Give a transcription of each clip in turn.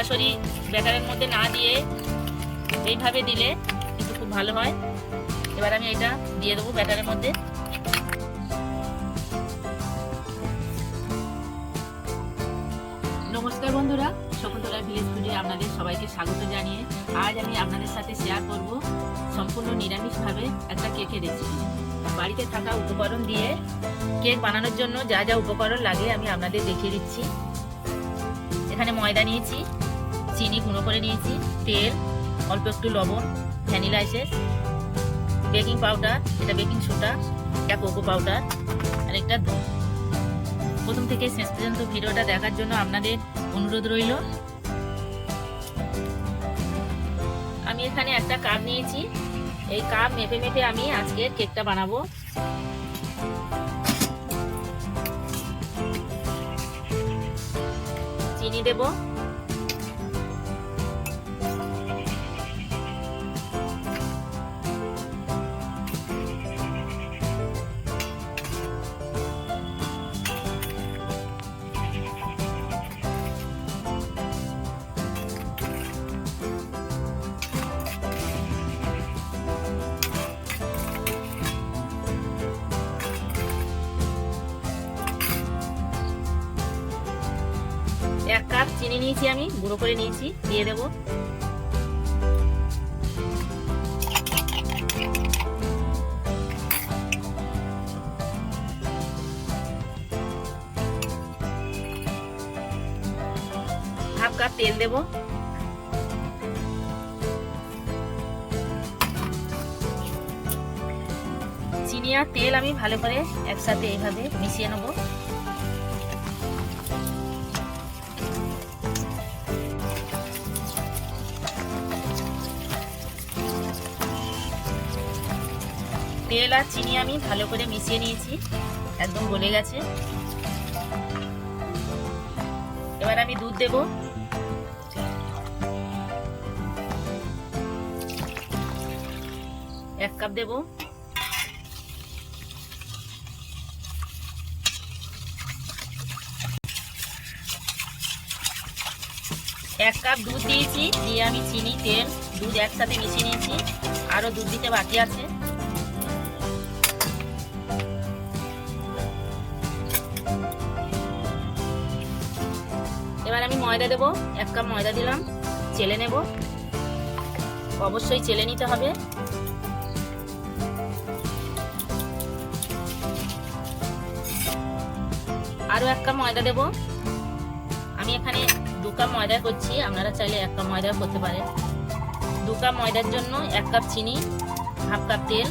সরাসরি ব্যাটারের মধ্যে না দিয়ে এইভাবে দিলে কিন্তু খুব ভালো হয়। এবার আমি এটা দিয়ে দেবো ব্যাটারের মধ্যে। নমস্কার বন্ধুরা, শকুন্তলা ভিলেজ ফুডে আপনাদের সবাইকে স্বাগত জানিয়ে আজ আমি আপনাদের সাথে শেয়ার করব সম্পূর্ণ নিরামিষভাবে একটা কেকের রেসিপি বাড়িতে থাকা উপকরণ দিয়ে কেক বানানোর জন্য যা যা উপকরণ লাগে আমি আপনাদের দেখিয়ে দিচ্ছি। এখানে ময়দা নিয়েছি চিনি গুঁড়ো করে নিয়েছি, তেল, অল্প একটু লবণ, ভ্যানিলা এসেস, বেকিং পাউডার, এটা বেকিং সোডা, এটা কোকো পাউডার আর একটা দুধ। প্রথম থেকে শেষ পর্যন্ত ভিডিওটা দেখার জন্য আপনাদের অনুরোধ রইল। আমি এখানে একটা কাপ নিয়েছি। এই কাপ মেপে মেপে আমি আজকে কেকটা বানাবো। চিনি দেব। কাপ চিনি নিয়েছি আমি, গুঁড়ো করে নিয়েছি, দিয়ে দেব। হাফ কাপ তেল দেব। চিনি আর তেল আমি ভালো করে একসাথে এইভাবে মিশিয়ে নেব। তেল আর চিনি আমি ভালো করে মিশিয়ে নিয়েছি, একদম গলে গেছে। এবার আমি দুধ দেব। এক কাপ দেব। এক কাপ দুধ দিয়েছি, দিয়ে আমি চিনি, তেল, দুধ একসাথে মিশিয়ে নিয়েছি। আরও দুধ দিতে বাকি আছে। ময়দা দেবো, এক কাপ ময়দা দিলাম, চেলে নেব। অবশ্যই চেলে নিতে হবে। আরও এক কাপ ময়দা দেব। আমি এখানে দু কাপ ময়দা করছি, আপনারা চাইলে এক কাপ ময়দা করতে পারেন। দু কাপ ময়দার জন্য এক কাপ চিনি, হাফ কাপ তেল।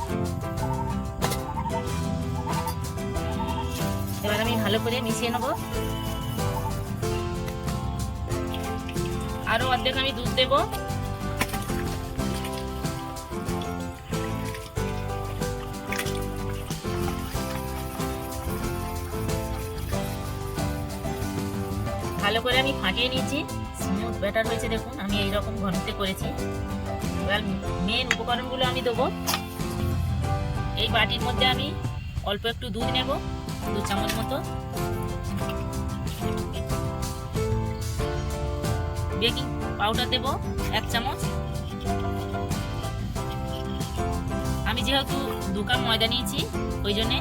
এবার আমি ভালো করে মিশিয়ে নেব। আরও অর্ধেক আমি দুধ দেব। ভালো করে আমি ফাটিয়ে নিয়েছি। স্মুথ ব্যাটার হয়েছে, দেখুন, আমি এই রকম ঘনত্বে করেছি। এবার মেন উপকরণগুলো আমি দেবো। এই বাটির মধ্যে আমি অল্প একটু দুধ নেব, দু চামচ মতো। বেকিং পাউডার দেব, এক চামচ। আমি যেহেতু দু কাপ ময়দা নিয়েছি, ওই জন্যে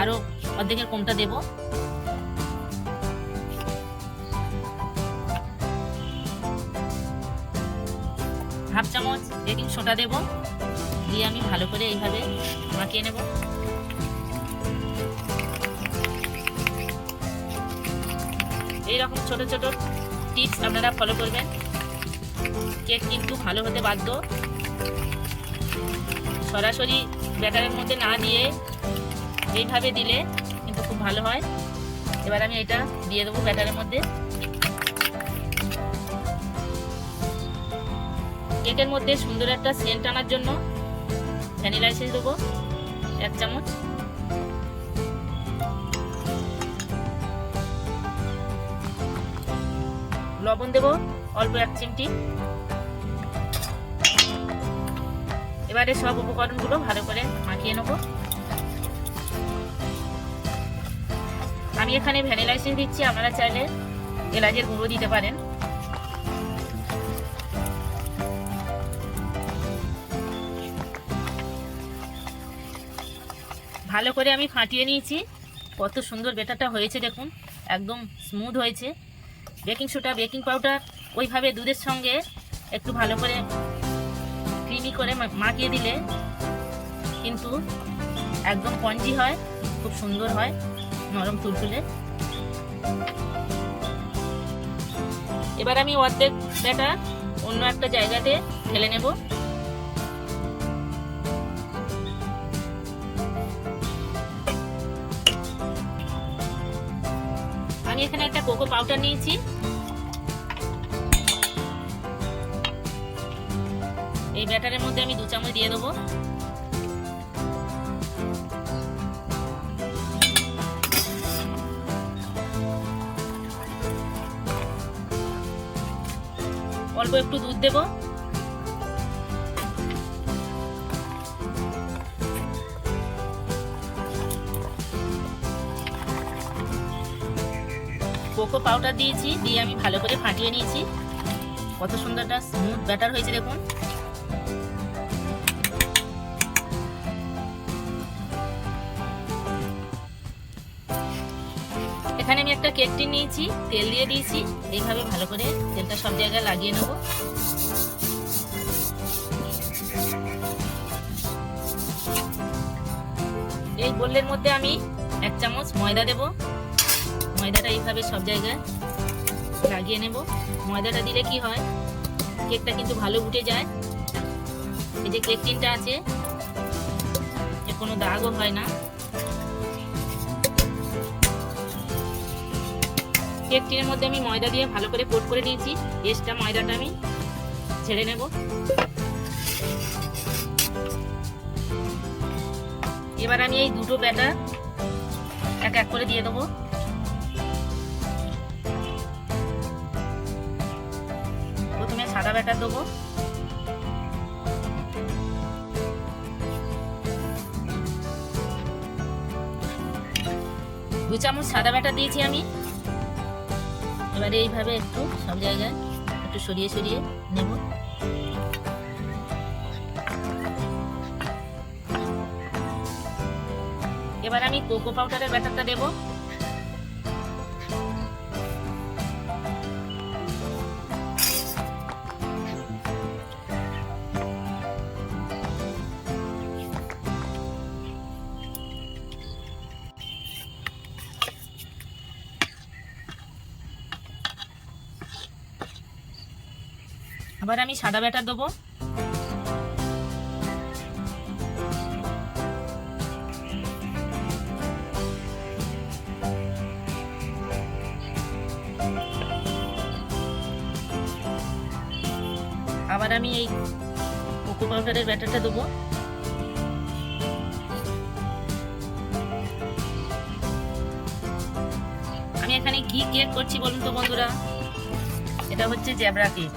আরও অর্ধেকের কমটা দেব। হাফ চামচ বেকিং সোডা দেব, দিয়ে আমি ভালো করে এইভাবে মাখিয়ে নেব। এইরকম ছোট ছোট টিপস আপনারা ফলো করবেন। কেক কিন্তু ভালো হতে বাধ্য। সরাসরি ব্যাটারের মধ্যে না দিয়ে এইভাবে দিলে কিন্তু খুব ভালো হয়। এবার আমি এটা দিয়ে দেবো ব্যাটারের মধ্যে। কেকের মধ্যে সুন্দর একটা সেন্ট আনার জন্য ভ্যানিলা এসেস দেবো, এক চামচ। লবণ দেব, অল্প এক চিমটি। এবারে সব উপকরণগুলো ভালো করে মাখিয়ে নেব। আমি এখানে ভ্যানিলা এসেন্স দিচ্ছি, আপনারা চাইলে এলাচের গুঁড়ো দিতে পারেন। ভালো করে আমি ফাটিয়ে নিয়েছি। কত সুন্দর বেটারটা হয়েছে দেখুন, একদম স্মুথ হয়েছে। বেকিং সোডা, বেকিং পাউডার, ওইভাবে দুধের সঙ্গে একটু ভালো করে ক্রিমি করে মাখিয়ে দিলে কিন্তু একদম পঞ্জি হয়, খুব সুন্দর হয়, নরম তুলতুলে। এবার আমি অর্ধেক ব্যাটার অন্য একটা জায়গাতে ফেলে নেব। এখানে একটা কোকো পাউডার নিয়েছি। এই ব্যাটারের মধ্যে আমি দু চামচ দিয়ে দেবো। অল্প একটু দুধ দেব। কোকো পাউডার দিয়েছি, দিয়ে আমি ভালো করে ফাটিয়ে নিয়েছি। কত সুন্দর একটা স্মুথ ব্যাটার হয়েছে দেখুন। এখানে আমি একটা কেকটি নিয়েছি, তেল দিয়ে দিয়েছি। এইভাবে ভালো করে তেলটা সব জায়গায় লাগিয়ে নেব। এই গোলের মধ্যে আমি এক চামচ ময়দা দেব। ময়দাটা এইভাবে সব জায়গায় লাগিয়ে নেব। ময়দাটা দিলে কি হয়? কেকটা কিন্তু ভালো উঠে যায়। এই যে কেক টিনটা আছে কোনো দাগও হয় না। কেক টিনের মধ্যে আমি ময়দা দিয়ে ভালো করে কোট করে নিয়েছি। এক্সট্রা ময়দাটা আমি ছেড়ে নেব। এবার আমি এই দুটো ব্যাটার এক এক করে দিয়ে দেবো। ব্যাটার দেবো। দু চামচ সাদা ব্যাটার দিয়েছি আমি। এবারে এইভাবে একটু সব জায়গায় একটু সরিয়ে সরিয়ে নেব। এবার আমি কোকো পাউডারের ব্যাটারটা দেব। আবার আমি সাদা ব্যাটার দেবো। আবার আমি এই কোকো পাউডারের ব্যাটারটা দেবো। আমি এখানে কি কেক করছি বলুন তো বন্ধুরা? এটা হচ্ছে জ্যাবরা কেক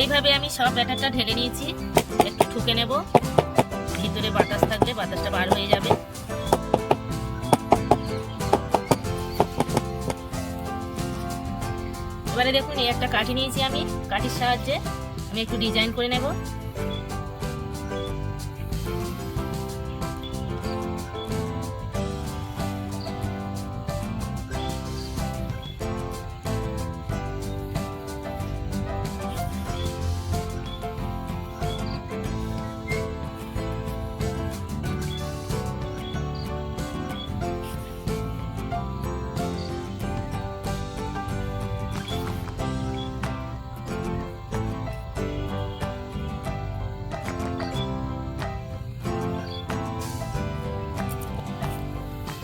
এইভাবে আমি সব ব্যাটারটা ঢেলে নিয়েছি। একটু ঠুকে নেব। ভিতরে বাতাস থাকলে বাতাসটা বার হয়ে যাবে। এবারে দেখুন, এই একটা কাঠি নিয়েছি আমি। কাঠির সাহায্যে আমি একটু ডিজাইন করে নেব।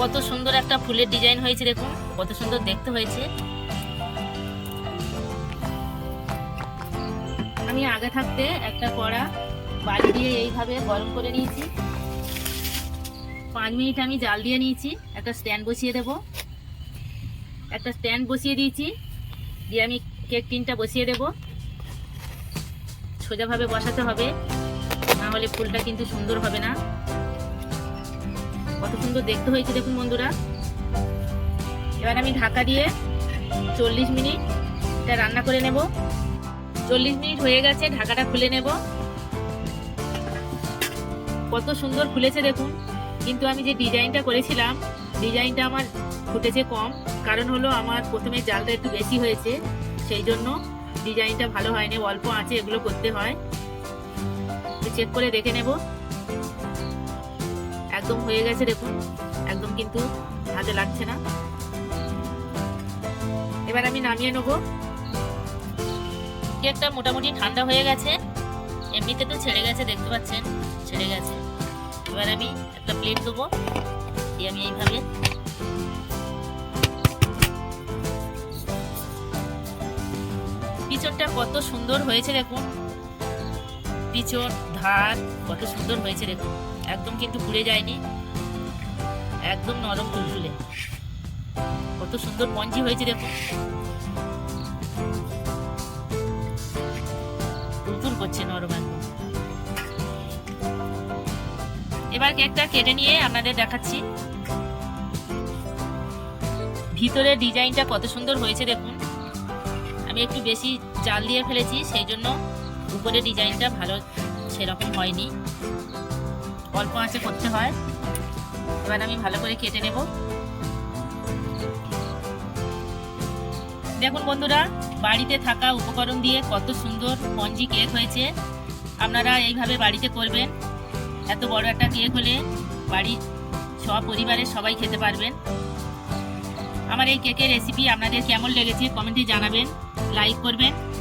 কত সুন্দর একটা ফুলের ডিজাইন হয়েছে দেখুন, কত সুন্দর দেখতে হয়েছে। আমি আগে থাকতে একটা কড়া বালি দিয়ে এইভাবে গরম করে নিয়েছি। পাঁচ মিনিট আমি জাল দিয়ে নিয়েছি, একটা স্ট্যান্ড বসিয়ে দেব। একটা স্ট্যান্ড বসিয়ে দিয়েছি, দিয়ে আমি কেক টিনটা বসিয়ে দেব। সোজাভাবে বসাতে হবে, না হলে ফুলটা কিন্তু সুন্দর হবে না। কত সুন্দর দেখতে হয়েছে দেখুন বন্ধুরা। এবার আমি ঢাকা দিয়ে চল্লিশ মিনিট এটা রান্না করে নেব। চল্লিশ মিনিট হয়ে গেছে, ঢাকাটা খুলে নেব। কত সুন্দর খুলেছে দেখুন। কিন্তু আমি যে ডিজাইনটা করেছিলাম, ডিজাইনটা আমার ফুটেছে কম। কারণ হলো আমার প্রথমে জালটা একটু বেশি হয়েছে, সেই জন্য ডিজাইনটা ভালো হয়নি। অল্প আছে এগুলো করতে হয়। চেক করে দেখে নেব। একদম হয়ে গেছে দেখুন। একদম কিন্তু হাতে লাগছে না। এবার আমি নামিয়ে নেব। কেকটা মোটামুটি ঠান্ডা হয়ে গেছে। এমনিতে তো ছেড়ে গেছে, দেখতে পাচ্ছেন, ছেড়ে গেছে। এবার আমি একটা প্লেট দেবো। দিয়ে আমি এইভাবে পিছনটা কত সুন্দর হয়েছে দেখুন। পিছন ধার কত সুন্দর হয়েছে দেখুন। একদম কিন্তু পুড়ে যায়নি? একদম নরম তুলতুলে কত সুন্দর মঞ্জি হয়েছে দেখুন তুলতুল করছে নরম একদম। এবার কেকটা কেটে নিয়ে আপনাদের দেখাচ্ছি। ভিতরে ডিজাইনটা কত সুন্দর হয়েছে দেখুন। আমি একটু বেশি জাল দিয়ে ফেলেছি, সেই জন্য উপরে ডিজাইনটা ভালো সেরকম হয়নি। অল্প আঁচে করতে হয়। এবার আমি ভালো করে কেটে নেব। দেখুন বন্ধুরা, বাড়িতে থাকা উপকরণ দিয়ে কত সুন্দর পঞ্জি কেক হয়েছে। আপনারা এইভাবে বাড়িতে করবেন। এত বড় একটা কেক হলে বাড়ির সব পরিবারের সবাই খেতে পারবেন। আমার এই কেকের রেসিপি আপনাদের কেমন লেগেছে কমেন্টে জানাবেন। লাইক করবেন।